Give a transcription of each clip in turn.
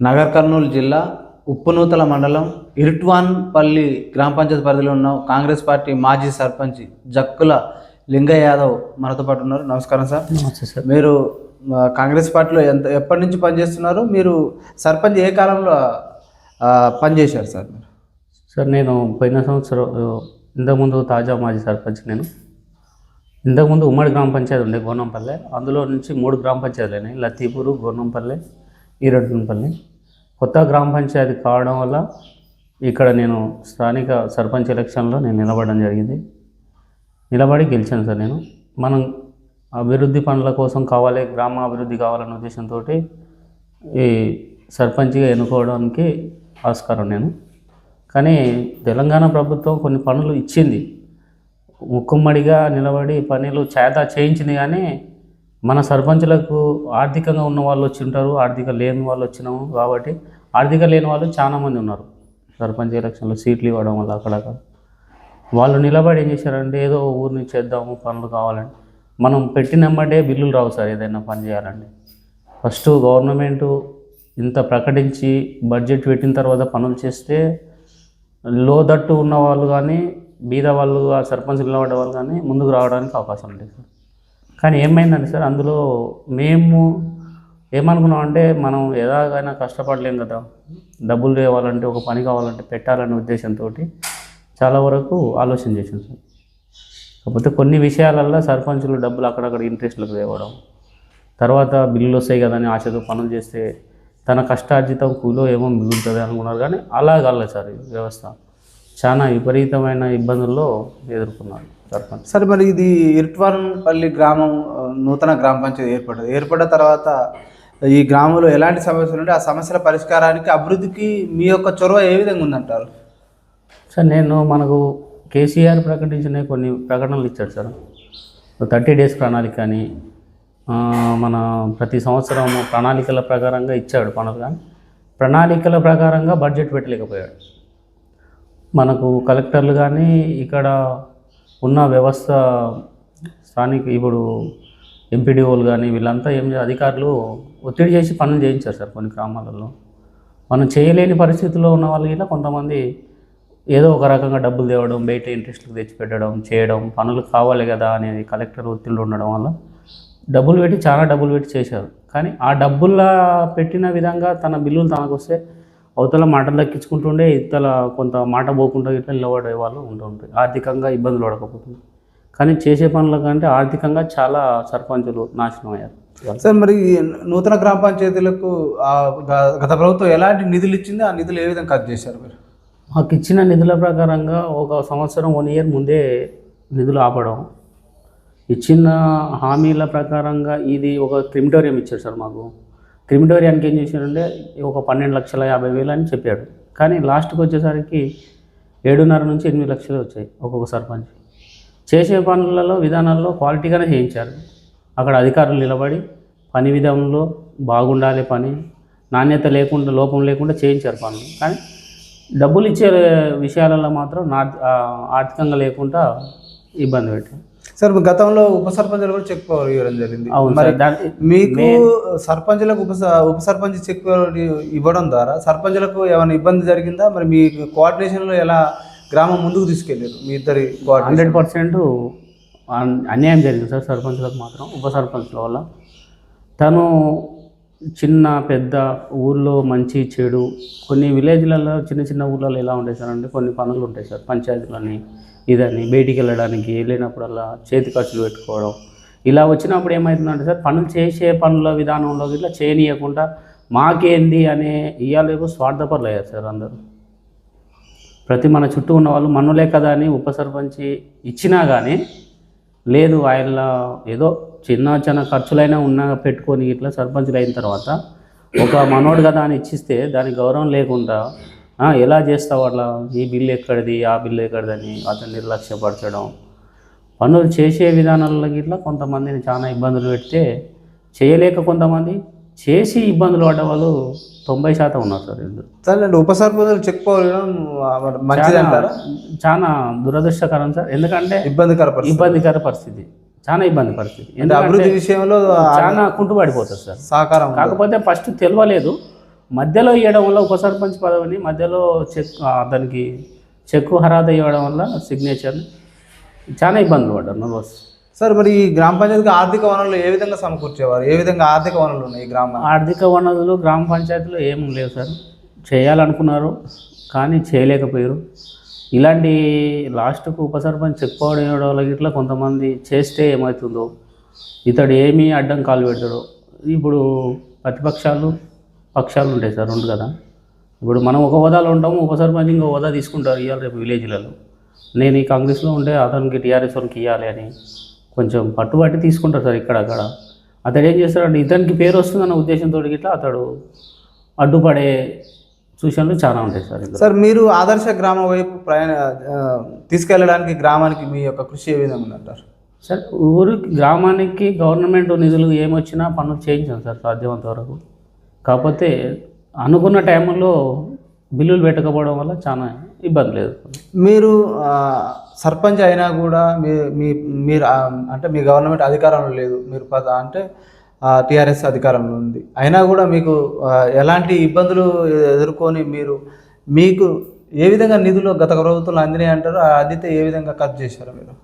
నగర్ కర్నూలు జిల్లా ఉప్పునూతల మండలం ఇరుట్వాన్పల్లి గ్రామ పంచాయతీ పరిధిలో ఉన్న కాంగ్రెస్ పార్టీ మాజీ సర్పంచ్ జక్కుల లింగయ్య యాదవ్ మనతో పాటు ఉన్నారు. నమస్కారం సార్. సార్. మీరు కాంగ్రెస్ పార్టీలో ఎంత ఎప్పటి నుంచి పనిచేస్తున్నారు? మీరు సర్పంచ్ ఏ కాలంలో పనిచేశారు సార్? మీరు సార్ నేను పోయిన సంవత్సరం ఇంతకుముందు తాజా మాజీ సర్పంచ్ నేను. ఇంతకుముందు ఉమ్మడి గ్రామ పంచాయతీ ఉండే గోనంపల్లె అందులో నుంచి మూడు గ్రామ పంచాయతీలు అయినాయి. లతీపూరు గోనంపల్లె ఈరడ్డుపల్లి కొత్త గ్రామ పంచాయతీ కావడం వల్ల ఇక్కడ నేను స్థానిక సర్పంచ్ ఎలక్షన్లో నేను నిలబడడం జరిగింది. నిలబడి గెలిచాను సార్ నేను. మనం అభివృద్ధి పనుల కోసం కావాలి గ్రామ అభివృద్ధి కావాలన్న ఉద్దేశంతో ఈ సర్పంచ్గా ఎన్నుకోవడానికి ఆస్కారం నేను. కానీ తెలంగాణ ప్రభుత్వం కొన్ని పనులు ఇచ్చింది. ముక్కుమ్మడిగా నిలబడి పనులు చేత చేయించింది కానీ మన సర్పంచులకు ఆర్థికంగా ఉన్న వాళ్ళు వచ్చి ఉంటారు ఆర్థిక లేని వాళ్ళు వచ్చినాము కాబట్టి ఆర్థిక లేని వాళ్ళు చాలామంది ఉన్నారు. సర్పంచ్ ఎలక్షన్లో సీట్లు ఇవ్వడం వల్ల అక్కడక్కడ. వాళ్ళు నిలబడి ఏం చేశారంటే ఏదో ఊరు నుంచి చేద్దాము పనులు కావాలని. మనం పెట్టినమ్మటే బిల్లులు రావు సార్ ఏదైనా పని చేయాలంటే. ఫస్ట్ గవర్నమెంట్ ఇంత ప్రకటించి బడ్జెట్ పెట్టిన తర్వాత పనులు చేస్తే లోదట్టు ఉన్న వాళ్ళు కానీ బీద వాళ్ళు ఆ సర్పంచ్ నిలబడే వాళ్ళు కానీ ముందుకు రావడానికి అవకాశం ఉంటుంది సార్. కానీ ఏమైందంటే సార్ అందులో మేము ఏమనుకున్నాం అంటే మనం ఎలాగైనా కష్టపడలేం కదా. డబ్బులు తేవాలంటే ఒక పని కావాలంటే పెట్టాలనే ఉద్దేశంతో చాలా వరకు ఆలోచన చేసాం సార్. కాకపోతే కొన్ని విషయాలల్లో సర్పంచులు డబ్బులు అక్కడక్కడ ఇంట్రెస్ట్లకు తేవడం తర్వాత బిల్లులు వస్తాయి కదా అని ఆశతో పనులు చేస్తే తన కష్టార్జితం కూలో ఏమో మిగులుతుంది అనుకున్నారు కానీ అలా కాలేదు సార్ ఈ వ్యవస్థ. చాలా విపరీతమైన ఇబ్బందుల్లో ఎదుర్కొన్నారు. సర్పంచ్. సరే మరి ఇది ఇరుట్వాన్పల్లి గ్రామం నూతన గ్రామ పంచాయతీ ఏర్పడ్డది ఏర్పడ్డ తర్వాత ఈ గ్రామంలో ఎలాంటి సమస్యలు ఉంటే ఆ సమస్యల పరిష్కారానికి అభివృద్ధికి మీ యొక్క చొరవ ఏ విధంగా ఉందంటారు? సార్ నేను మనకు కేసీఆర్ ప్రకటించిన కొన్ని ప్రకటనలు ఇచ్చాడు సార్. థర్టీ డేస్ ప్రణాళిక అని ఆ, మన ప్రతి సంవత్సరం ప్రణాళికల ప్రకారంగా ఇచ్చాడు పనులు కానీ. ప్రణాళికల ప్రకారంగా బడ్జెట్ పెట్టలేకపోయాడు. మనకు కలెక్టర్లు కానీ ఇక్కడ ఉన్న వ్యవస్థ స్థానిక ఇప్పుడు ఎంపీడీఓలు కానీ వీళ్ళంతా ఏం అధికారులు ఒత్తిడి చేసి పనులు చేయించారు సార్ కొన్ని గ్రామాలలో. మనం చేయలేని పరిస్థితిలో ఉన్న వాళ్ళు ఇలా కొంతమంది ఏదో ఒక రకంగా డబ్బులు తేవడం బయట ఇంట్రెస్ట్లకు తెచ్చిపెట్టడం చేయడం పనులు కావాలి కదా అనేది కలెక్టర్ ఒత్తిళ్ళు ఉండడం వల్ల డబ్బులు పెట్టి చాలా డబ్బులు పెట్టి చేశారు. కానీ ఆ డబ్బుల్లా పెట్టిన విధంగా తన బిల్లులు తనకు వస్తే అవతల మాటలు దక్కించుకుంటుండే ఇతల కొంత మాట పోకుండా ఇట్లా నిలబడే వాళ్ళు ఉంటుంటారు ఆర్థికంగా ఇబ్బందులు పడకపోతుంది కానీ చేసే పనుల కంటే ఆర్థికంగా చాలా సర్పంచులు నాశనం అయ్యారు. సార్ మరి నూతన గ్రామ పంచాయతీలకు గత ప్రభుత్వం ఎలాంటి నిధులు ఇచ్చింది? ఆ నిధులు ఏ విధంగా ఖర్చు చేశారు మీరు? మాకు ఇచ్చిన నిధుల ప్రకారంగా ఒక సంవత్సరం వన్ ఇయర్ ముందే నిధులు ఆపడం. ఇచ్చిన హామీల ప్రకారంగా ఇది ఒక క్రిమిటోరియం ఇచ్చాడు సార్ మాకు. క్రిమిటోరియానికి ఏం చేశారంటే ఒక పన్నెండు లక్షల యాభై వేలు అని చెప్పాడు. కానీ లాస్ట్కి వచ్చేసరికి ఏడున్నర నుంచి ఎనిమిది లక్షలు వచ్చాయి ఒక్కొక్క సర్పంచ్. చేసే పనులలో విధానాల్లో క్వాలిటీగానే చేయించారు. అక్కడ అధికారులు నిలబడి పని విధానంలో బాగుండాలి పని నాణ్యత లేకుండా లోపం లేకుండా చేయించారు పనులు. కానీ డబ్బులు ఇచ్చే విషయాలలో మాత్రం నా ఆర్థికంగా లేకుండా ఇబ్బంది పెట్టారు. సార్ గతంలో ఉప సర్పంచులు కూడా చెక్ పవర్ ఇవ్వడం జరిగింది. మరి మీకు సర్పంచులకు ఉప ఉప సర్పంచ్ చెక్ పవర్ ఇవ్వడం ద్వారా సర్పంచులకు ఏమైనా ఇబ్బంది జరిగిందా? మరి మీ కోఆర్డినేషన్లో ఎలా గ్రామం ముందుకు తీసుకెళ్ళారు మీ ఇద్దరి హండ్రెడ్ పర్సెంట్ అన్యాయం జరిగింది సార్ సర్పంచ్లకు మాత్రం ఉప సర్పంచ్ల వల్ల. తను చిన్న పెద్ద ఊర్లో మంచి చెడు కొన్ని విలేజ్లలో చిన్న చిన్న ఊర్లలో ఎలా ఉంటాయి సార్ అంటే కొన్ని పనులు ఉంటాయి సార్ పంచాయతీలని ఇదని బయటికి వెళ్ళడానికి వెళ్ళినప్పుడల్లా చేతి ఖర్చులు పెట్టుకోవడం. ఇలా వచ్చినప్పుడు ఏమవుతుందంటే సార్ పనులు చేసే పనుల విధానంలో ఇట్లా చేయనీయకుండా మాకేంది అనే ఇయ్యాలేమో స్వార్థపరులు అయ్యారు సార్ అందరూ. ప్రతి మన చుట్టూ ఉన్న వాళ్ళు మనలే కదా అని ఉప సర్పంచి ఇచ్చినా కానీ లేదు ఆయన ఏదో చిన్న చిన్న ఖర్చులైనా ఉన్నా పెట్టుకొని ఇట్లా సర్పంచులు అయిన తర్వాత ఒక మనోడు కదా అని ఇచ్చిస్తే దానికి గౌరవం లేకుండా ఎలా చేస్తావు అట్లా? ఈ బిల్లు ఎక్కడిది? ఆ బిల్లు ఎక్కడిదని అతను నిర్లక్ష్యపరచడం. పనులు చేసే విధానాల్లో ఇట్లా కొంతమందిని చాలా ఇబ్బందులు పెడితే చేయలేక కొంతమంది చేసి ఇబ్బందులు పడ్డ వాళ్ళు తొంభై శాతం ఉన్నారు సార్ ఇందులో. సరే అండి ఉప సర్పంచులు చెక్ చాలా- దురదృష్టకరం సార్. ఎందుకంటే ఇబ్బందికర ఇబ్బందికర పరిస్థితి. చాలా ఇబ్బంది పరిస్థితి. అభివృద్ధి విషయంలో చాలా కుంటుపడిపోతుంది సార్. సహకారం. కాకపోతే ఫస్ట్ తెలియలేదు మధ్యలో ఇవ్వడం వల్ల ఉప సర్పంచ్ పదవిని మధ్యలో చెక్ ఆ, దానికి చెక్కు హరాద ఇవ్వడం వల్ల సిగ్నేచర్ చాలా ఇబ్బందులు పడ్డారు నర్వస్ సార్ మరి ఈ గ్రామ పంచాయతీకి ఆర్థిక వనరులు ఏ విధంగా సమకూర్చేవారు? ఏ విధంగా ఆర్థిక వనరులు ఉన్నాయి ఈ గ్రామానికి ఆర్థిక వనరులు గ్రామ పంచాయతీలో ఏం లేవు సార్. చేయాలనుకున్నారు కానీ చేయలేకపోయారు. ఇలాంటి లాస్ట్కు ఉప సర్పంచ్ చెప్పుకోవడం ఇవ్వడం వల్ల ఇట్లా కొంతమంది చేస్తే ఏమవుతుందో ఇతడు ఏమీ అడ్డం కాలు పెట్టాడు. ఇప్పుడు ప్రతిపక్షాలు పక్షాలు ఉంటాయి సార్ రెండు కదా. ఇప్పుడు మనం ఒక హోదాలో ఉంటాము ఉప సర్పంచ్ ఇంకో హోదా తీసుకుంటారు ఇవాళ రేపు విలేజ్లలో. నేను ఈ కాంగ్రెస్లో ఉంటే అతనికి టీఆర్ఎస్ వాళ్ళకి ఇవ్వాలి అని కొంచెం పట్టుబట్టి తీసుకుంటారు సార్ ఇక్కడ అక్కడ. అతడు ఏం చేస్తాడంటే ఇతనికి పేరు వస్తుందన్న ఉద్దేశంతో ఇట్లా అతడు అడ్డుపడే సూచనలు చాలా ఉంటాయి సార్. సార్ మీరు ఆదర్శ గ్రామం వైపు ప్రయాణ తీసుకెళ్ళడానికి గ్రామానికి మీ యొక్క కృషి ఏ విధంగా ఉందంటారు? సార్ ఊరు గ్రామానికి గవర్నమెంట్ నిధులు ఏమొచ్చినా పనులు చేయించాం సార్ సాధ్యమంత వరకు. కాకపోతే అనుకున్న టైంలో బిల్లులు పెట్టకపోవడం వల్ల చాలా ఇబ్బంది లేదు. మీరు సర్పంచ్ అయినా కూడా మీ మీ మీరు అంటే మీ గవర్నమెంట్ అధికారంలో లేదు. మీరు పద అంటే టీఆర్ఎస్ అధికారంలో ఉంది. అయినా కూడా మీకు ఎలాంటి ఇబ్బందులు ఎదుర్కొని మీరు మీకు ఏ విధంగా నిధులు గత ప్రభుత్వంలో అందినాయి అంటారు ఆ అందితే ఏ విధంగా ఖర్చు చేశారు మీరు?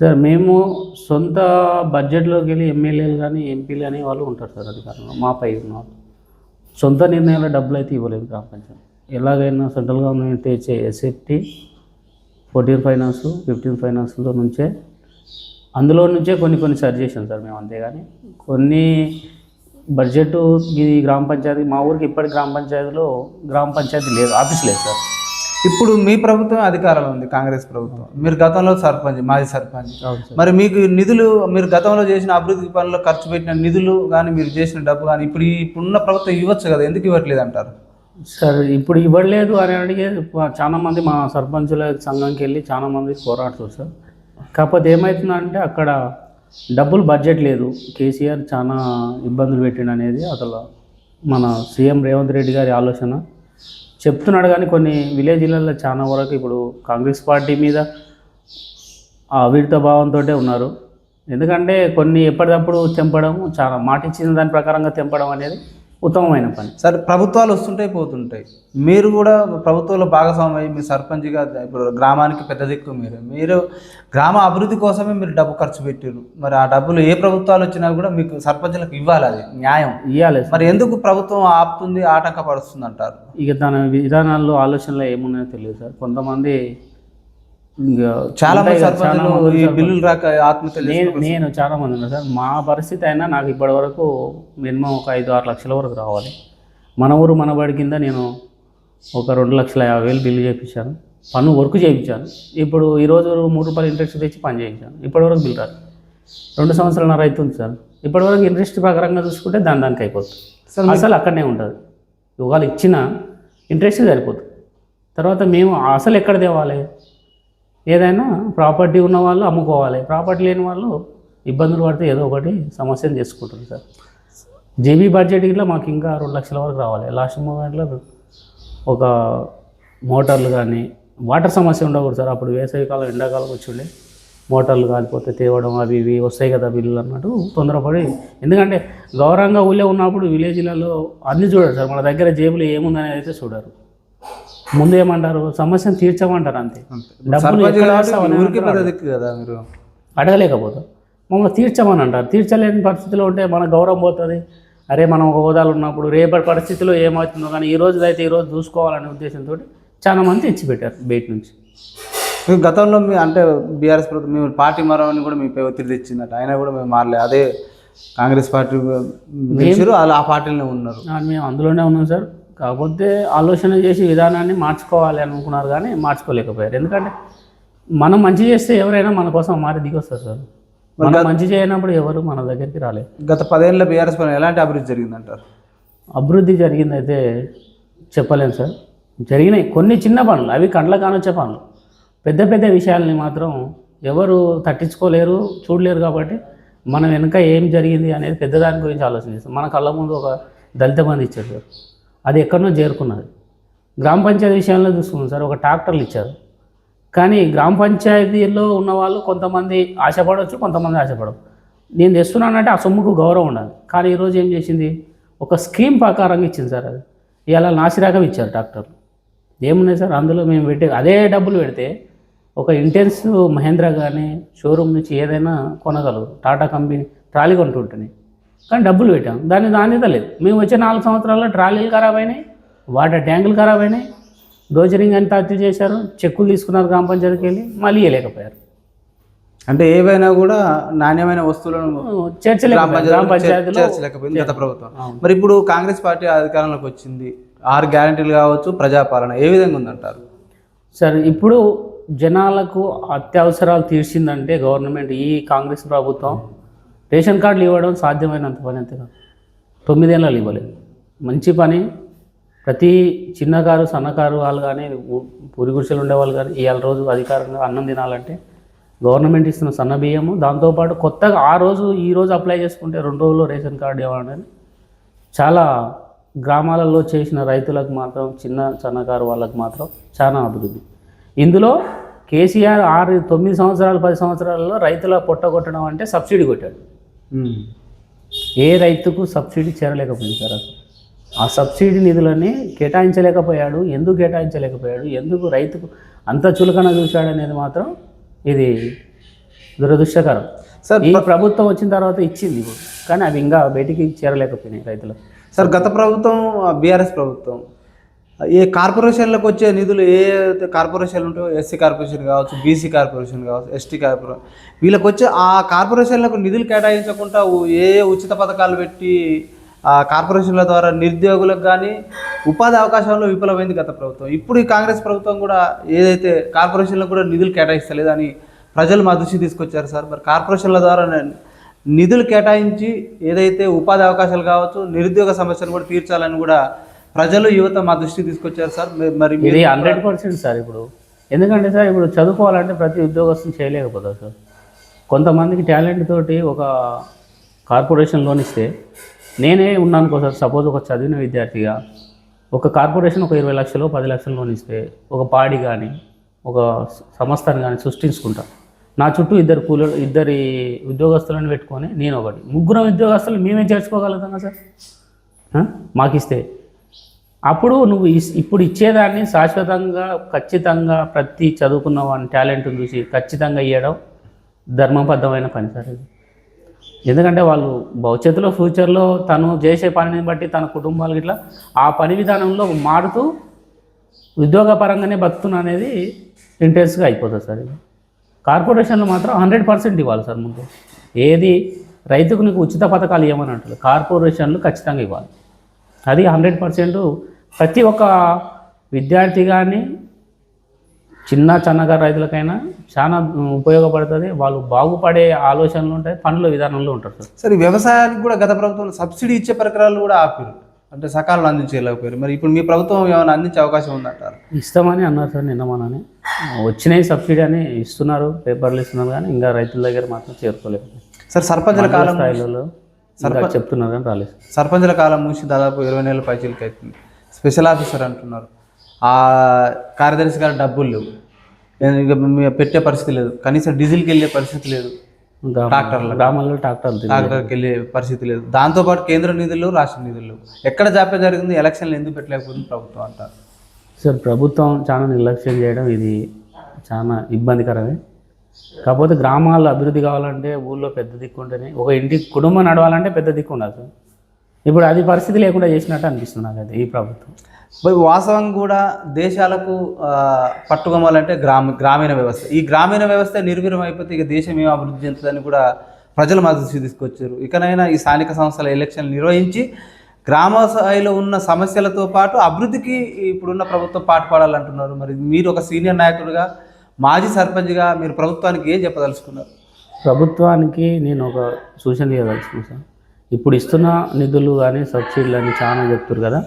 సార్ మేము సొంత బడ్జెట్లోకి వెళ్ళి ఎమ్మెల్యేలు కానీ ఎంపీలు కానీ వాళ్ళు ఉంటారు సార్ అధికారంలో. మా పై ఉన్న వాళ్ళు. సొంత నిర్ణయాల డబ్బులు అయితే ఇవ్వలేదు గ్రామ పంచాయతీ ఎలాగైనా సెంట్రల్ గవర్నమెంట్ ఇచ్చే ఎస్ఎఫ్టీ ఫోర్టీన్ ఫైనాన్స్ ఫిఫ్టీన్ ఫైనాన్స్లో నుంచే అందులో నుంచే కొన్ని కొన్ని సరి చేసాం సార్ మేము అంతేగాని కొన్ని బడ్జెట్ ఈ గ్రామ పంచాయతీ మా ఊరికి ఇప్పటి గ్రామ పంచాయతీలో గ్రామ పంచాయతీ లేదు ఆఫీస్ లేదు సార్. ఇప్పుడు మీ ప్రభుత్వం అధికారంలో ఉంది కాంగ్రెస్ ప్రభుత్వం. మీరు గతంలో సర్పంచ్ మాజీ సర్పంచ్. మరి మీకు నిధులు మీరు గతంలో చేసిన అభివృద్ధి పనుల్లో ఖర్చు పెట్టిన నిధులు కానీ మీరు చేసిన డబ్బు కానీ ఇప్పుడు ఇప్పుడున్న ప్రభుత్వం ఇవ్వచ్చు కదా ఎందుకు ఇవ్వట్లేదు అంటారు? సార్ ఇప్పుడు ఇవ్వలేదు అని అడిగే చాలా మంది మా సర్పంచుల సంఘంకి వెళ్ళి చాలా మంది పోరాడుతారు సార్. కాకపోతే ఏమవుతుందంటే అక్కడ డబ్బులు బడ్జెట్ లేదు. కేసీఆర్ చాలా ఇబ్బందులు పెట్టిండు అనేది అసలు మన సీఎం రేవంత్ రెడ్డి గారి ఆలోచన. చెప్తున్నాడు కానీ కొన్ని విలేజ్లలో చాలా వరకు ఇప్పుడు కాంగ్రెస్ పార్టీ మీద ఆ భావంతో ఉన్నారు. ఎందుకంటే కొన్ని ఎప్పటికప్పుడు తెంపడం చాలా మాట ఇచ్చిన దాని ప్రకారంగా తెంపడం అనేది ఉత్తమమైన పని. సరే ప్రభుత్వాలు వస్తుంటాయి పోతుంటాయి. మీరు కూడా ప్రభుత్వంలో భాగస్వామ్యం అయ్యి మీ సర్పంచ్గా ఇప్పుడు గ్రామానికి పెద్ద దిక్కు మీరు. మీరు గ్రామ అభివృద్ధి కోసమే మీరు డబ్బు ఖర్చు పెట్టారు మరి ఆ డబ్బులు ఏ ప్రభుత్వాలు వచ్చినా కూడా మీకు సర్పంచ్లకు ఇవ్వాలి అది న్యాయం. ఇవ్వాలి మరి ఎందుకు ప్రభుత్వం ఆపుతుంది ఆటంకపరుస్తుంది అంటారు ఇక తన విధానాల్లో ఆలోచనలు ఏమున్నాయో తెలియదు సార్. కొంతమంది చాలా మంది సర్పంచులు ఈ. బిల్లులు రాక ఆత్మహత్యలు నేను. నేను చాలా మంది ఉన్నారు సార్. మా పరిస్థితి అయినా నాకు ఇప్పటి వరకు మినిమం ఒక ఐదు ఆరు లక్షల వరకు రావాలి. మన ఊరు మన బడి కింద నేను ఒక రెండు లక్షల యాభై వేలు బిల్లు చేయించాను. పన్ను వర్క్ చేయించాను. ఇప్పుడు ఈరోజు మూడు రూపాయలు ఇంట్రెస్ట్ తెచ్చి పని చేయించాను. ఇప్పటివరకు బిల్ రాదు. రెండు సంవత్సరాల అవుతుంది సార్. ఇప్పటివరకు ఇంట్రెస్ట్ ప్రకారంగా చూసుకుంటే దాని దానికి అయిపోతుంది అసలు అసలు అక్కడనే ఉంటుంది. ఒకవేళ ఇచ్చిన ఇంట్రెస్ట్ సరిపోతుంది తర్వాత మేము అసలు ఎక్కడ తేవాలి? ఏదైనా ప్రాపర్టీ ఉన్న వాళ్ళు అమ్ముకోవాలి. ప్రాపర్టీ లేని వాళ్ళు ఇబ్బందులు పడితే ఏదో ఒకటి సమస్యను చేసుకుంటారు సార్. జేబీ బడ్జెట్ ఇట్లా మాకు ఇంకా రెండు లక్షల వరకు రావాలి. లాస్ట్ మూమెంట్లో ఒక మోటార్లు కానీ వాటర్ సమస్య ఉండకూడదు సార్. అప్పుడు వేసవికాలం ఎండాకాలం వచ్చి ఉండే మోటార్లు కాలిపోతే తేవడం అవి ఇవి వస్తాయి కదా బిల్లులు అన్నట్టు తొందరపడి ఎందుకంటే గౌరవంగా ఊళ్ళో ఉన్నప్పుడు విలేజ్లలో అన్నీ చూడరు సార్. మన దగ్గర జేబులో ఏముందనేది అయితే చూడరు. ముందు ఏమంటారు సమస్యను తీర్చమంటారు అంతే. డబ్బులు అడగలేకపోతాం. మమ్మల్ని తీర్చమని అంటారు. తీర్చలేని పరిస్థితిలో ఉంటే మన గౌరవం పోతుంది. అరే మనం ఒక హోదాలు ఉన్నప్పుడు రేపటి పరిస్థితిలో ఏమవుతుందో కానీ ఈ రోజు అయితే ఈ రోజు చూసుకోవాలనే ఉద్దేశంతో చాలా మంది తెచ్చిపెట్టారు బయట నుంచి. గతంలో మీ అంటే బీఆర్ఎస్ ప్రభుత్వం మేము పార్టీ మారమని కూడా మీ ఒత్తిడి తెచ్చిందట. అయినా కూడా మేము మారలే. అదే కాంగ్రెస్ పార్టీ అలా ఆ పార్టీలోనే ఉన్నారు. మేము అందులోనే ఉన్నాం సార్. కాకపోతే ఆలోచన చేసి విధానాన్ని మార్చుకోవాలి అనుకున్నారు కానీ మార్చుకోలేకపోయారు. ఎందుకంటే మనం మంచి చేస్తే ఎవరైనా మన కోసం మారి దిగి వస్తారు సార్. మనం మంచి చేయనప్పుడు ఎవరు మన దగ్గరికి రాలేదు. గత పదేళ్ళ బీఆర్ఎస్ పైన ఎలాంటి అభివృద్ధి జరిగిందంటారు? అభివృద్ధి జరిగిందైతే చెప్పలేను సార్. జరిగినాయి కొన్ని చిన్న పనులు అవి కండ్ల కానొచ్చే పనులు. పెద్ద పెద్ద విషయాలని మాత్రం ఎవరు తట్టించుకోలేరు చూడలేరు కాబట్టి మనం వెనుక ఏం జరిగింది అనేది పెద్దదాని గురించి ఆలోచిస్తాం మన కళ్ళ ముందు ఒక దళిత మంది ఇచ్చారు సార్. అది ఎక్కడనో చేరుకున్నది. గ్రామ పంచాయతీ విషయంలో చూసుకున్నాం సార్ ఒక ట్రాక్టర్లు ఇచ్చారు. కానీ గ్రామ పంచాయతీలో ఉన్న వాళ్ళు కొంతమంది ఆశపడవచ్చు కొంతమంది ఆశపడవు. నేను తెస్తున్నానంటే ఆ సొమ్ముకు గౌరవం ఉండాలి. కానీ ఈరోజు ఏం చేసింది? ఒక స్కీమ్ ప్రకారంగా ఇచ్చింది సార్ అది. ఇవాళ నాసిరాకం ఇచ్చారు ట్రాక్టర్లు. ఏమున్నాయి సార్? అందులో మేము పెట్టే అదే డబ్బులు పెడితే ఒక ఇంటెన్స్ మహేంద్ర కానీ షోరూమ్ నుంచి ఏదైనా కొనగలరు. టాటా కంపెనీ ట్రాలీ కొంటుంటుంది కానీ డబ్బులు పెట్టాం. దాని లేదు. మేము వచ్చే నాలుగు సంవత్సరాల్లో ట్రాలీలు ఖరాబ్ అయినాయి వాటర్ ట్యాంకులు ఖరాబ్ అయినాయి డోజరింగ్ అంతా హత్య చేశారు చెక్కులు తీసుకున్నారు గ్రామ పంచాయతీకి వెళ్ళి మళ్ళీ ఇవ్వలేకపోయారు అంటే ఏవైనా కూడా నాణ్యమైన వస్తువులను చేర్చలేకపోయింది గత ప్రభుత్వం. మరి ఇప్పుడు కాంగ్రెస్ పార్టీ అధికారంలోకి వచ్చింది. ఆరు గ్యారంటీలు కావచ్చు ప్రజాపాలన ఏ విధంగా ఉందంటారు? సరే ఇప్పుడు జనాలకు అత్యవసరాలు తీర్చిందంటే గవర్నమెంట్ ఈ కాంగ్రెస్ ప్రభుత్వం. రేషన్ కార్డులు ఇవ్వడం సాధ్యమైనంత పని అంతే కాదు తొమ్మిదేళ్ళు ఇవ్వలేదు. మంచి పని. ప్రతి చిన్నకారు సన్నకారు వాళ్ళు కానీ పూరి గుడిసెలు ఉండేవాళ్ళు కానీ ఇవాళ రోజు అధికారంగా అన్నం తినాలంటే గవర్నమెంట్ ఇస్తున్న సన్న బియ్యము దాంతోపాటు కొత్తగా ఆ రోజు ఈ రోజు అప్లై చేసుకుంటే రెండు రోజుల్లో రేషన్ కార్డు ఇవ్వాలని చాలా గ్రామాలలో చేసిన రైతులకు మాత్రం చిన్న సన్నకారు వాళ్ళకు మాత్రం చాలా అభివృద్ధి. ఇందులో కేసీఆర్ ఆరు తొమ్మిది సంవత్సరాలు పది సంవత్సరాలలో రైతుల పొట్ట కొట్టడం అంటే సబ్సిడీ కొట్టాడు. ఏ రైతుకు సబ్సిడీ చేరలేకపోయింది సార్ అసలు? ఆ సబ్సిడీ నిధులని కేటాయించలేకపోయాడు ఎందుకు కేటాయించలేకపోయాడు ఎందుకు రైతుకు అంత చులకన చూశాడు అనేది మాత్రం ఇది దురదృష్టకరం. సార్ ఈ ప్రభుత్వం వచ్చిన తర్వాత ఇచ్చింది ఇప్పుడు కానీ అవి ఇంకా బయటికి చేరలేకపోయినాయి రైతులకు. సార్ గత ప్రభుత్వం బీఆర్ఎస్ ప్రభుత్వం ఏ కార్పొరేషన్లకు వచ్చే నిధులు ఏ కార్పొరేషన్లు ఉంటాయో ఎస్సీ కార్పొరేషన్ కావచ్చు బీసీ కార్పొరేషన్ కావచ్చు ఎస్టీ కార్పొరేషన్ వీళ్ళకి వచ్చే ఆ కార్పొరేషన్లకు నిధులు కేటాయించకుండా ఏ ఉచిత పథకాలు పెట్టి ఆ కార్పొరేషన్ల ద్వారా నిరుద్యోగులకు కానీ ఉపాధి అవకాశాల్లో విఫలమైంది గత ప్రభుత్వం. ఇప్పుడు ఈ కాంగ్రెస్ ప్రభుత్వం కూడా ఏదైతే కార్పొరేషన్లకు కూడా నిధులు కేటాయిస్తలేదని ప్రజలు మా దృష్టి తీసుకొచ్చారు సార్. మరి కార్పొరేషన్ల ద్వారా నిధులు కేటాయించి ఏదైతే ఉపాధి అవకాశాలు కావచ్చు నిరుద్యోగ సమస్యను కూడా తీర్చాలని కూడా ప్రజలు యువత మా దృష్టికి తీసుకొచ్చారు సార్. మరి- మరి మీరు ఇది హండ్రెడ్ పర్సెంట్ సార్ ఇప్పుడు. ఎందుకంటే సార్ ఇప్పుడు చదువుకోవాలంటే ప్రతి ఉద్యోగస్తులు చేయలేకపోతారు సార్. కొంతమందికి టాలెంట్ తోటి ఒక కార్పొరేషన్ లోన్ ఇస్తే నేనే ఉన్నాను సార్ సపోజ్ ఒక చదివిన విద్యార్థిగా ఒక కార్పొరేషన్ ఒక ఇరవై లక్షలు పది లక్షలు లోన్ ఇస్తే ఒక పాడి కానీ ఒక సంస్థను కానీ సృష్టించుకుంటా. నా చుట్టూ ఇద్దరు కూల ఇద్దరి ఉద్యోగస్తులను పెట్టుకొని నేను ఒకటి. ముగ్గురం ఉద్యోగస్తులు మేమే చేర్చుకోగలుగుతాం సార్? మాకు మాకిస్తే అప్పుడు నువ్వు ఇస్- ఇప్పుడు ఇచ్చేదాన్ని శాశ్వతంగా ఖచ్చితంగా ప్రతి చదువుకున్న వాని టాలెంట్ చూసి ఖచ్చితంగా ఇవ్వడం ధర్మబద్ధమైన పని సార్ ఇది. ఎందుకంటే వాళ్ళు భవిష్యత్తులో ఫ్యూచర్లో తను చేసే పనిని బట్టి తన కుటుంబాలు ఇట్లా ఆ పని విధానంలో మారుతూ ఉద్యోగపరంగానే పరంగానే అనేది ఇంటెన్స్గా అయిపోతుంది సార్ ఇది. కార్పొరేషన్లు మాత్రం హండ్రెడ్ పర్సెంట్ ఇవ్వాలి సార్ ముందు. ఏది రైతుకు నీకు ఉచిత పథకాలు ఇవ్వమని అంటారు కార్పొరేషన్లు ఖచ్చితంగా ఇవ్వాలి. అది హండ్రెడ్ పర్సెంట్ ప్రతి ఒక్క విద్యార్థి కానీ చిన్న చిన్నగారు రైతులకైనా చాలా ఉపయోగపడుతుంది. వాళ్ళు బాగుపడే ఆలోచనలు ఉంటాయి పనుల విధానంలో ఉంటారు సార్. సరే ఈ వ్యవసాయానికి కూడా గత ప్రభుత్వం సబ్సిడీ ఇచ్చే పరికరాలు కూడా ఆపారు. అంటే సకాలంలో అందించలేకపోయారు. మరి ఇప్పుడు మీ ప్రభుత్వం ఏమైనా అందించే అవకాశం ఉందంటారు? ఇస్తామని అన్నారు సార్ నిన్న మొన్ననే. వచ్చినాయి సబ్సిడీ అని ఇస్తున్నారు పేపర్లు ఇస్తున్నారు కానీ ఇంకా రైతుల దగ్గర మాత్రం చేరుకోలేదు. సార్ సర్పంచుల కాలం స్థాయిలో ఇంకా చెప్తున్నారు రాలేదు. సర్పంచుల కాలం మూసి దాదాపు ఇరవై నెలల పైచీలకి అవుతుంది స్పెషల్ ఆఫీసర్ అంటున్నారు. ఆ కార్యదర్శి గారు డబ్బులు లేవు. ఇక పెట్టే పరిస్థితి లేదు. కనీసం డీజిల్కి వెళ్ళే పరిస్థితి లేదు. ట్రాక్టర్లు గ్రామాల్లో ట్రాక్టర్లు తిరిగి డాక్టర్కి వెళ్ళే పరిస్థితి లేదు. దాంతోపాటు కేంద్ర నిధులు రాష్ట్ర నిధులు ఎక్కడ జాప్యం జరిగింది ఎలక్షన్లు ఎందుకు పెట్టలేకపోతుంది ప్రభుత్వం అంటారు. సార్ ప్రభుత్వం చాలా నిర్లక్ష్యం చేయడం ఇది చాలా ఇబ్బందికరమే. కాకపోతే గ్రామాల్లో అభివృద్ధి కావాలంటే ఊళ్ళో పెద్ద దిక్కు ఉంటేనే ఒక ఇంటి కుటుంబం నడవాలంటే పెద్ద దిక్కు సార్. ఇప్పుడు అది పరిస్థితి లేకుండా చేసినట్టు అనిపిస్తుంది నాకు అది ఈ ప్రభుత్వం. మరి వాస్తవం కూడా దేశాలకు పట్టుకోవాలంటే గ్రామ గ్రామీణ వ్యవస్థ. ఈ గ్రామీణ వ్యవస్థ నిర్వీర్యం అయిపోతే ఇక దేశం ఏం అభివృద్ధి చెందుతుందని కూడా ప్రజలు మా దృష్టికి తీసుకొచ్చారు. ఇకనైనా ఈ స్థానిక సంస్థల ఎలక్షన్లు నిర్వహించి గ్రామ స్థాయిలో ఉన్న సమస్యలతో పాటు అభివృద్ధికి ఇప్పుడున్న ప్రభుత్వం పాటుపడాలంటున్నారు. మరి మీరు ఒక సీనియర్ నాయకుడిగా మాజీ సర్పంచ్గా మీరు ప్రభుత్వానికి ఏం చెప్పదలుచుకున్నారు? ప్రభుత్వానికి నేను ఒక సూచన చేయదలుచుకున్నాను సార్. ఇప్పుడు ఇస్తున్న నిధులు కానీ సబ్సిడీలు అని చాలా చెప్తారు కదా.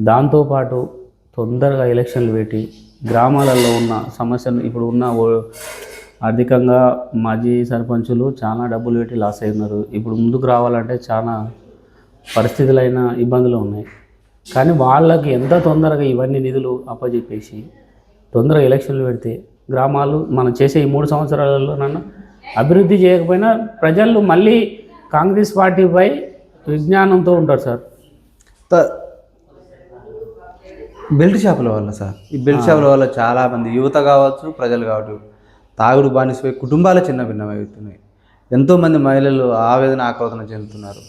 దాంతోపాటు తొందరగా ఎలక్షన్లు పెట్టి గ్రామాలలో ఉన్న సమస్యలు ఇప్పుడు ఉన్న ఓ- ఆర్థికంగా మాజీ సర్పంచులు చాలా డబ్బులు పెట్టి లాస్ అయినారు ఇప్పుడు ముందుకు రావాలంటే చాలా పరిస్థితులైన ఇబ్బందులు ఉన్నాయి. కానీ వాళ్ళకి ఎంత తొందరగా ఇవన్నీ నిధులు అప్పజెప్పేసి తొందరగా ఎలక్షన్లు పెడితే గ్రామాలు మనం చేసే ఈ మూడు సంవత్సరాలలోనన్నా అభివృద్ధి చేయకపోయినా ప్రజలు మళ్ళీ కాంగ్రెస్ పార్టీపై విజ్ఞానంతో ఉంటారు సార్. బెల్ట్ షాపుల వల్ల సార్. ఈ బెల్ట్ షాపుల వల్ల చాలామంది యువత కావచ్చు ప్రజలు కావచ్చు తాగుడు బానిసిపోయి కుటుంబాలు చిన్న భిన్నమవుతున్నాయి ఎంతోమంది మహిళలు ఆవేదన ఆక్రోధన చెందుతున్నారు.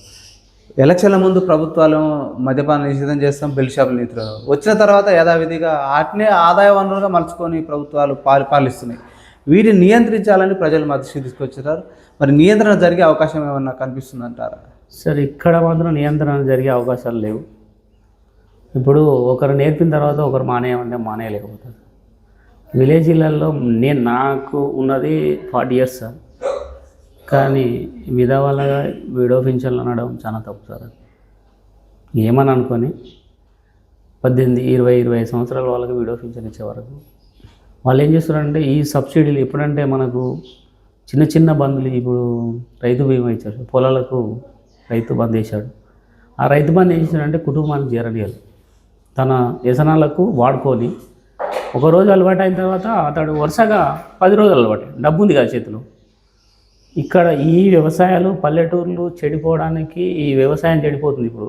ఎలక్షన్ల ముందు ప్రభుత్వాలు మద్యపాన నిషేధం చేస్తాం బెల్ షాపులు నిద్ర వచ్చిన తర్వాత యథావిధిగా వాటినే ఆదాయ వనరులుగా మలుచుకొని ప్రభుత్వాలు పాలి పాలిస్తున్నాయి. వీటిని నియంత్రించాలని ప్రజలు మద్దతు తీసుకొచ్చారు. మరి నియంత్రణ జరిగే అవకాశం ఏమన్నా కనిపిస్తుందంటారా? సార్ ఇక్కడ మాత్రం నియంత్రణ జరిగే అవకాశాలు లేవు. ఇప్పుడు ఒకరు నేర్పిన తర్వాత ఒకరు మానేయమంటే మానేయలేకపోతారు. విలేజ్లలో నేను నాకు ఉన్నది ఫార్టీ ఇయర్స్ సార్. కానీ విధవాళ్ళగా విడో పింఛన్లు అనడం చాలా తప్పు సార్ ఏమని అనుకొని పద్దెనిమిది ఇరవై ఇరవై సంవత్సరాల వాళ్ళకి విడో పింఛన్ ఇచ్చే వరకు వాళ్ళు ఏం చేస్తారంటే ఈ సబ్సిడీలు ఎప్పుడంటే మనకు చిన్న చిన్న బంధులు ఇప్పుడు రైతు బీమా ఇచ్చారు పొలాలకు రైతు బంద్ చేశాడు ఆ రైతు బంద్ ఏం చేశాడంటే కుటుంబానికి చేరనియాలి. తన వ్యసనాలకు వాడుకొని ఒక రోజు అలవాటు అయిన తర్వాత అతడు వరుసగా పది రోజులు అలవాటు డబ్బు ఉంది కదా చేతిలో. ఇక్కడ ఈ వ్యవసాయాలు పల్లెటూర్లు చెడిపోవడానికి ఈ వ్యవసాయం చెడిపోతుంది ఇప్పుడు.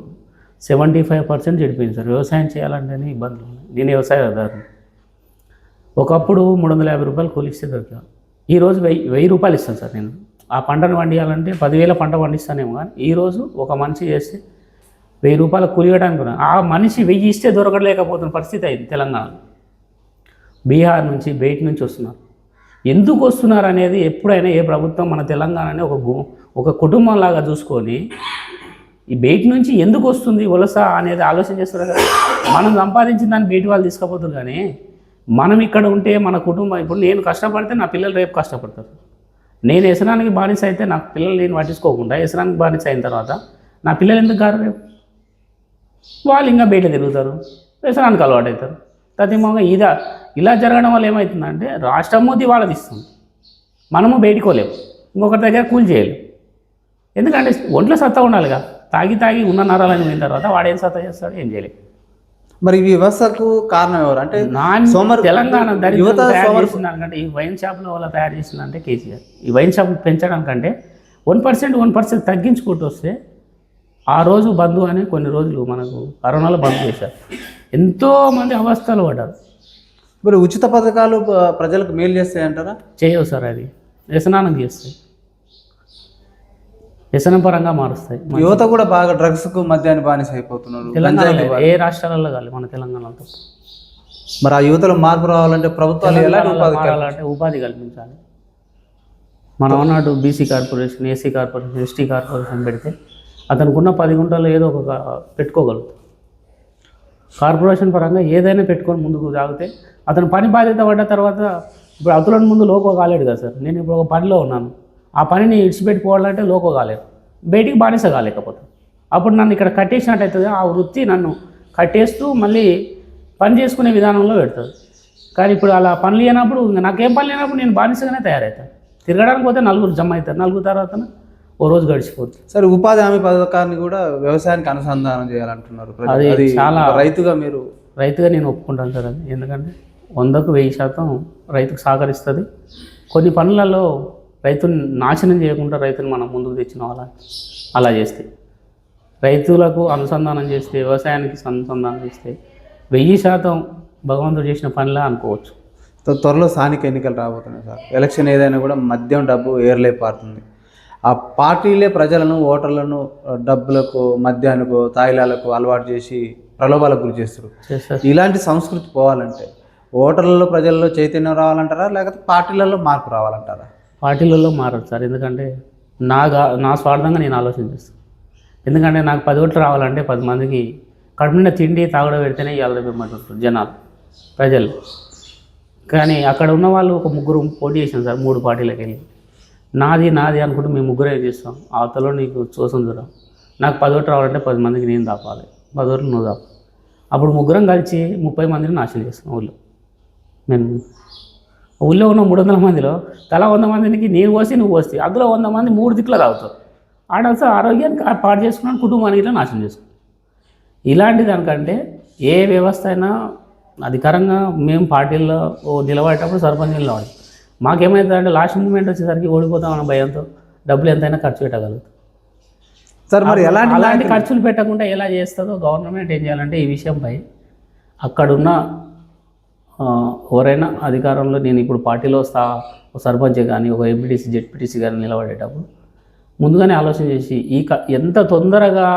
సెవెంటీ ఫైవ్ పర్సెంట్ చెడిపోయింది సార్. వ్యవసాయం చేయాలంటేనే ఇబ్బందులు నేను వ్యవసాయదారుని ఒకప్పుడు మూడు వందల యాభై రూపాయలు కూలిస్తే దొరికా ఈరోజు వెయ్యి వెయ్యి రూపాయలు ఇస్తాను సార్ నేను. ఆ పంటను పండియాలంటే పదివేల పంట పండిస్తానేమో కానీ ఈరోజు ఒక మనిషి చేస్తే వెయ్యి రూపాయలు కూలియడానికి కూడా. ఆ మనిషి వెయ్యి ఇస్తే దొరకలేకపోతున్న పరిస్థితి అయింది తెలంగాణలో. బీహార్ నుంచి బయట నుంచి వస్తున్నారు. ఎందుకు వస్తున్నారు అనేది ఎప్పుడైనా ఏ ప్రభుత్వం మన తెలంగాణని ఒక ఒక కుటుంబం లాగా చూసుకొని ఈ బయట నుంచి ఎందుకు వస్తుంది వలస అనేది ఆలోచన చేస్తారు కదా. మనం సంపాదించిన దాన్ని బయట వాళ్ళు తీసుకుపోతారు కానీ మనం ఇక్కడ ఉంటే మన కుటుంబం ఇప్పుడు నేను కష్టపడితే నా పిల్లలు రేపు కష్టపడతారు. నేను వ్యసనానికి బానిస అయితే నా పిల్లలు నేను పట్టించుకోకుండా వ్యసనానికి బానిస అయిన తర్వాత నా పిల్లలు ఎందుకు గారు రేపు? వాళ్ళు ఇంకా బయట తిరుగుతారు వ్యసనానికి అలవాటు అవుతారు ప్రతిమంగా ఇదా ఇలా జరగడం వల్ల ఏమవుతుందంటే రాష్ట్రము దివాళా తీస్తుంది మనము బయటికోలేము ఇంకొకరి దగ్గర కూలి చేయలేము ఎందుకంటే ఒంట్లో సత్తా ఉండాలిగా తాగి తాగి ఉన్న నరాలని పోయిన తర్వాత వాడేం సత్తా చేస్తాడు? ఏం చేయలేము మరి ఈ వ్యవస్థకు కారణం ఎవరు? అంటే తెలంగాణ యువత దానికంటే ఈ వైన్ షాప్ల వల్ల తయారు చేసిందంటే కేసీఆర్. ఈ వైన్ షాప్ పెంచడానికంటే వన్ పర్సెంట్ వన్ పర్సెంట్ తగ్గించుకుంటూ వస్తే ఆ రోజు బంధు అని కొన్ని రోజులు మనకు కరోనాలో బంద్ చేశారు. ఎంతోమంది అవస్థలు పడ్డారు. మరి ఉచిత పథకాలు ప్రజలకు మేలు చేస్తాయంటారా? చేయవు సార్ అది. వ్యసనానం చేస్తాయి. వ్యసనం పరంగా మారుస్తాయి. యువత కూడా బాగా డ్రగ్స్కు మద్యాన్ని బానిస అయిపోతున్నారు. ఏ రాష్ట్రాలలో కాదు మన తెలంగాణలో. మరి ఆ యువతలో మార్పు రావాలంటే ప్రభుత్వాలు ఎలాంటి ఉపాధి ఉపాధి కల్పించాలి. మనం అన్నట్టు BC corporation AC corporation ST corporation పెడితే అతనికి ఉన్న పది గుంటలు ఏదో ఒక పెట్టుకోగలుగుతాం కార్పొరేషన్ పరంగా ఏదైనా పెట్టుకొని ముందుకు సాగితే అతను పని బాధ్యత పడ్డ తర్వాత ఇప్పుడు అతులని ముందు లోకో కాలేడు కదా సార్. నేను ఇప్పుడు ఒక పనిలో ఉన్నాను. ఆ పనిని ఇడిచిపెట్టుకోవాలంటే లోకో కాలేదు బయటికి బానిస కాలేకపోతే అప్పుడు నన్ను ఇక్కడ కట్టేసినట్టు అవుతుంది ఆ వృత్తి నన్ను కట్టేస్తూ మళ్ళీ పని చేసుకునే విధానంలో పెడుతుంది కానీ ఇప్పుడు అలా పనులు లేనప్పుడు నాకేం పని లేనప్పుడు నేను బానిసగానే తయారవుతాను తిరగడానికి పోతే నలుగురు జమ అవుతారు. నలుగురు తర్వాత ఓ రోజు గడిచిపోతుంది సరే ఉపాధి హామీ పథకాన్ని కూడా వ్యవసాయానికి అనుసంధానం చేయాలంటున్నారు. అది చాలా- రైతుగా మీరు రైతుగా నేను ఒప్పుకుంటాను సార్ అది. ఎందుకంటే వందకు వెయ్యి శాతం రైతుకు సహకరిస్తుంది. కొన్ని పనులలో రైతుని నాశనం చేయకుండా రైతుని మనం ముందుకు తెచ్చిన వాళ్ళ అలా చేస్తే రైతులకు అనుసంధానం చేస్తే వ్యవసాయానికి అనుసంధానం చేస్తే వెయ్యి శాతం భగవంతుడు చేసిన పనిలా అనుకోవచ్చు. త్వ- త్వరలో స్థానిక ఎన్నికలు రాబోతున్నాయి సార్. ఎలక్షన్ ఏదైనా కూడా మద్యం డబ్బు ఏర్లే పారుతుంది. ఆ పార్టీలే ప్రజలను ఓటర్లను డబ్బులకు మద్యానికి తాయిలాలకు అలవాటు చేసి ప్రలోభాలకు గురి చేస్తారు. ఇలాంటి సంస్కృతి పోవాలంటే ఓటర్లలో ప్రజల్లో చైతన్యం రావాలంటారా? లేకపోతే పార్టీలలో మార్పు రావాలంటారా? పార్టీలలో మారదు సార్. ఎందుకంటే నాగా నా స్వార్థంగా నేను ఆలోచన చేస్తాను. ఎందుకంటే నాకు పది ఓట్లు రావాలంటే పది మందికి కడుపు తిండి తాగడం పెడితేనే ఇవాళ పెమ్మంటుంటారు జనాలు ప్రజలు. కానీ అక్కడ ఉన్న వాళ్ళు ఒక ముగ్గురు పోటీ చేసాం సార్ మూడు పార్టీలకు వెళ్ళి. నాది నాది అనుకుంటే మేము ముగ్గురే చేస్తాం? అవతలో నీకు చూసం దూరం నాకు పది ఓట్లు రావాలంటే పది మందికి నేను దాపాలి. పది ఓట్లు నువ్వు దాపాలి అప్పుడు ముగ్గురం కలిసి ముప్పై మందిని నాశనం చేస్తాం ఊళ్ళో. నేను. ఊళ్ళో ఉన్న మూడు వందల మందిలో తలా వంద మందికి నేను పోసి నువ్వు పోస్తే అందులో వంద మంది మూడు దిక్కులు తాగుతావు ఆడ అసలు ఆరోగ్యాన్ని కా- పాడు చేసుకున్నాను కుటుంబానికి ఇట్లా నాశనం చేసుకున్నాను. ఇలాంటి దానికంటే ఏ వ్యవస్థ అయినా అధికారంగా మేము పార్టీల్లో నిలబడేటప్పుడు సర్పంచ్ నిలబడి మాకేమవుతుందంటే లాస్ట్ మూమెంట్ వచ్చేసరికి ఓడిపోతామన్న భయంతో డబ్బులు ఎంతైనా ఖర్చు పెట్టగలుగుతాం. సార్ మరి ఎలాంటి అలాంటి ఖర్చులు పెట్టకుండా ఎలా చేస్తుందో గవర్నమెంట్ ఏం చేయాలంటే ఈ విషయంపై అక్కడున్న ఎవరైనా అధికారంలో నేను ఇప్పుడు పార్టీలో స్థా ఒక సర్పంచ్ కానీ ఒక ఎంపీటీసీ జెడ్పీటీసీ కానీ నిలబడేటప్పుడు ముందుగానే ఆలోచన చేసి ఈ క ఎంత తొందరగా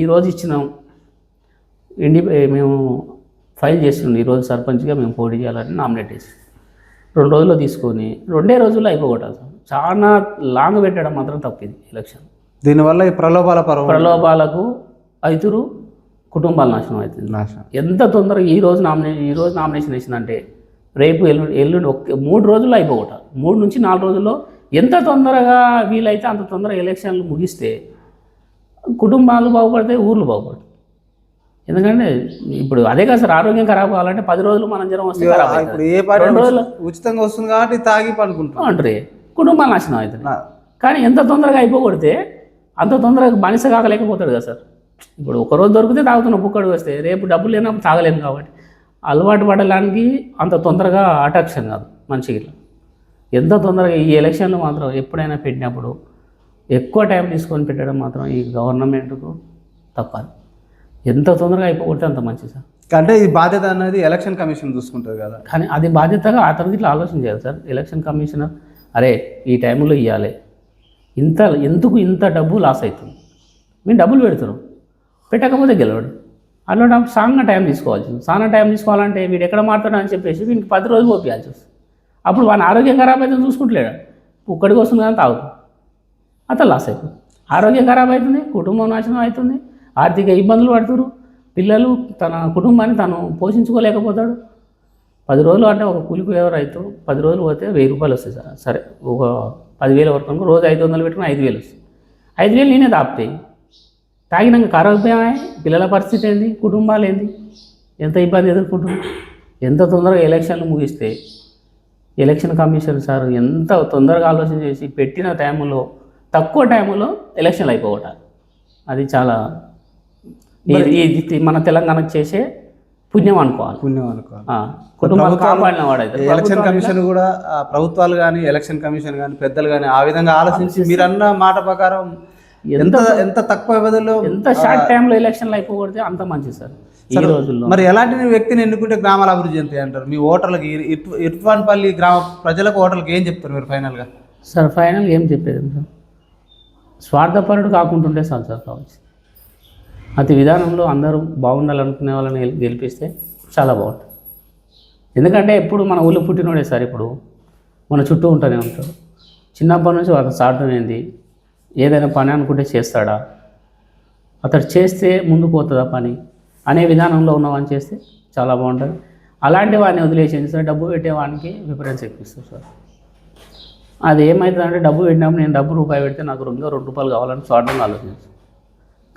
ఈరోజు ఇచ్చినాం ఇండి మేము ఫైల్ చేస్తుండే ఈరోజు సర్పంచ్గా మేము పోటీ చేయాలని నామినేట్ చేసి. రెండు రోజుల్లో తీసుకొని రెండే రోజుల్లో అయిపోగొట్టాలి సార్. చాలా లాంగ్ పెట్టడం మాత్రం తప్పింది ఎలక్షన్. దీనివల్ల ఈ ప్రలోభాల ప్రలోభాలకు అవుతురు కుటుంబాల నాశనం అవుతుంది. నాశనం. ఎంత తొందరగా ఈ రోజు నామినేషన్ ఈ రోజు నామినేషన్ వేసిందంటే రేపు ఎల్లుండి ఎల్లుండి ఒక్క మూడు రోజుల్లో అయిపోగొట్టాలి మూడు నుంచి నాలుగు రోజుల్లో ఎంత తొందరగా వీలైతే అంత తొందరగా ఎలక్షన్లు ముగిస్తే కుటుంబాలు బాగుపడతాయి ఊర్లు బాగుపడతాయి. ఎందుకంటే ఇప్పుడు అదే కాదు సార్ ఆరోగ్యం ఖరాబ్ కావాలంటే పది రోజులు మనం జ్వరం వస్తే ఇప్పుడు ఏ రోజులు ఉచితంగా వస్తుంది కాబట్టి తాగి పనుకుంటాం అంటారు కుటుంబాలు నాశనం అవుతుంది కానీ ఎంత తొందరగా అయిపోగొడితే అంత తొందరగా బానిస కాకలేకపోతాడు కదా సార్. ఇప్పుడు ఒక రోజు దొరికితే తాగుతున్న పుక్కడు వస్తే. రేపు డబ్బులు లేనప్పుడు తాగలేము కాబట్టి. అలవాటు పడడానికి అంత తొందరగా అట్రాక్షన్ కాదు మనిషికి. ఎంత తొందరగా ఈ ఎలక్షన్లు మాత్రం ఎప్పుడైనా పెట్టినప్పుడు ఎక్కువ టైం తీసుకొని పెట్టడం మాత్రం ఈ గవర్నమెంట్కు తప్పాలి ఎంత తొందరగా అయిపోగొడితే అంత మంచిది సార్. అంటే ఈ బాధ్యత అనేది ఎలక్షన్ కమిషన్ చూసుకుంటుంది కదా. కానీ అది బాధ్యతగా అతనికి ఇట్లా ఆలోచన చేయాలి సార్. ఎలక్షన్ కమిషనర్ అరే ఈ టైంలో ఇవ్వాలి ఇంత ఎందుకు ఇంత డబ్బు లాస్ అవుతుంది? మేము డబ్బులు పెడుతున్నాం. పెట్టకపోతే గెలవడు. అట్లా సాంగ్ టైం తీసుకోవాల్సి సానా టైం తీసుకోవాలంటే వీడు ఎక్కడ మారుతాడు అని చెప్పేసి వీనికి పది రోజులు పోపియాల్సి వస్తుంది. అప్పుడు వాని ఆరోగ్యం ఖరాబ్ అయితే చూసుకుంటలేడు. ఒక్కడికి వస్తుంది కానీ తాగుతుంది అతను లాస్ అయిపోతుంది. ఆరోగ్యం ఖరాబ్ అవుతుంది కుటుంబం నాశనం అవుతుంది ఆర్థిక ఇబ్బందులు పడుతురు. పిల్లలు తన కుటుంబాన్ని తను పోషించుకోలేకపోతాడు. పది రోజులు అంటే ఒక కూలికి ఎవరు అవుతాడు పది రోజులు పోతే వెయ్యి రూపాయలు వస్తాయి సార్. సరే ఒక పదివేల వరకు రోజు ఐదు వందలు పెట్టుకుని ఐదు వేలు వస్తాయి. ఐదు వేలు నేనే దాపుతాయి. తాగినాక ఆరోగ్యమే పిల్లల పరిస్థితి ఏంది? కుటుంబాలు ఏంది? ఎంత ఇబ్బంది ఎదుర్కొంటుంది ఎంత తొందరగా ఎలక్షన్లు ముగిస్తే ఎలక్షన్ కమిషన్ సార్ ఎంత తొందరగా ఆలోచన చేసి పెట్టిన టైంలో తక్కువ టైంలో ఎలక్షన్లు అయిపోగొట్టాలి అది చాలా ఇది మన తెలంగాణకు చేసే పుణ్యం అనుకోవాలి. పుణ్యం అనుకోవాలి. కుటుంబాలు కాపాడిన వాడైతే ఎలక్షన్ కమిషన్ కూడా ప్రభుత్వాలు కానీ ఎలక్షన్ కమిషన్ కానీ పెద్దలు కానీ ఆ విధంగా ఆలోచించి మీరు అన్న మాట ప్రకారం ఎంత ఎంత తక్కువ వ్యవధిలో ఎంత షార్ట్ టైంలో ఎలక్షన్లు అయిపోగొడితే అంత మంచిది సార్. ఈ రోజుల్లో. మరి ఎలాంటి వ్యక్తిని ఎన్నుకుంటే గ్రామాల అభివృద్ధి చెందుతాయి అంటారు? మీ ఓటర్లకి ఇర్- ఇర్ఫాన్పల్లి గ్రామ ప్రజలకు ఓటర్లకు ఏం చెప్తారు మీరు ఫైనల్గా? సార్ ఫైనల్ ఏం చెప్పేది సార్ స్వార్థపరుడు కాకుంటుంటే చాలు సార్ కావచ్చు. అతి విధానంలో అందరూ బాగుండాలనుకునే వాళ్ళని గెలి- గెలిపిస్తే చాలా బాగుంటుంది. ఎందుకంటే ఎప్పుడు మన ఊళ్ళో పుట్టినోడే సార్ ఇప్పుడు. మన చుట్టూ ఉంటూనే ఉంటాడు. చిన్నప్పటి నుంచి అతను సాధన ఏంది ఏదైనా పని అనుకుంటే చేస్తాడా? అతడు చేస్తే ముందుకు పోతుందా పని? అనే విధానంలో ఉన్నవాడిని చేస్తే చాలా బాగుంటుంది. అలాంటి వాడిని వదిలేసేది సార్. డబ్బు పెట్టేవానికి ప్రిఫరెన్స్ ఎక్కువిస్తారు సార్. అది ఏమవుతుందంటే డబ్బు పెట్టినప్పుడు నేను డబ్బు రూపాయి పెడితే నాకు ఇంకా రెండు రూపాయలు కావాలని స్వార్థంగా ఆలోచించాను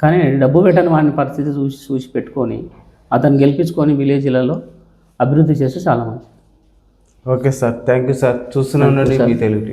కానీ డబ్బు పెట్టని వాడిని పరిస్థితి చూసి చూసి పెట్టుకొని అతను గెలిపించుకొని విలేజ్లలో అభివృద్ధి చేస్తే చాలా మంచిది. Okay sir. Thank you sir చూస్తూనే ఉండండి మీ తెలుగు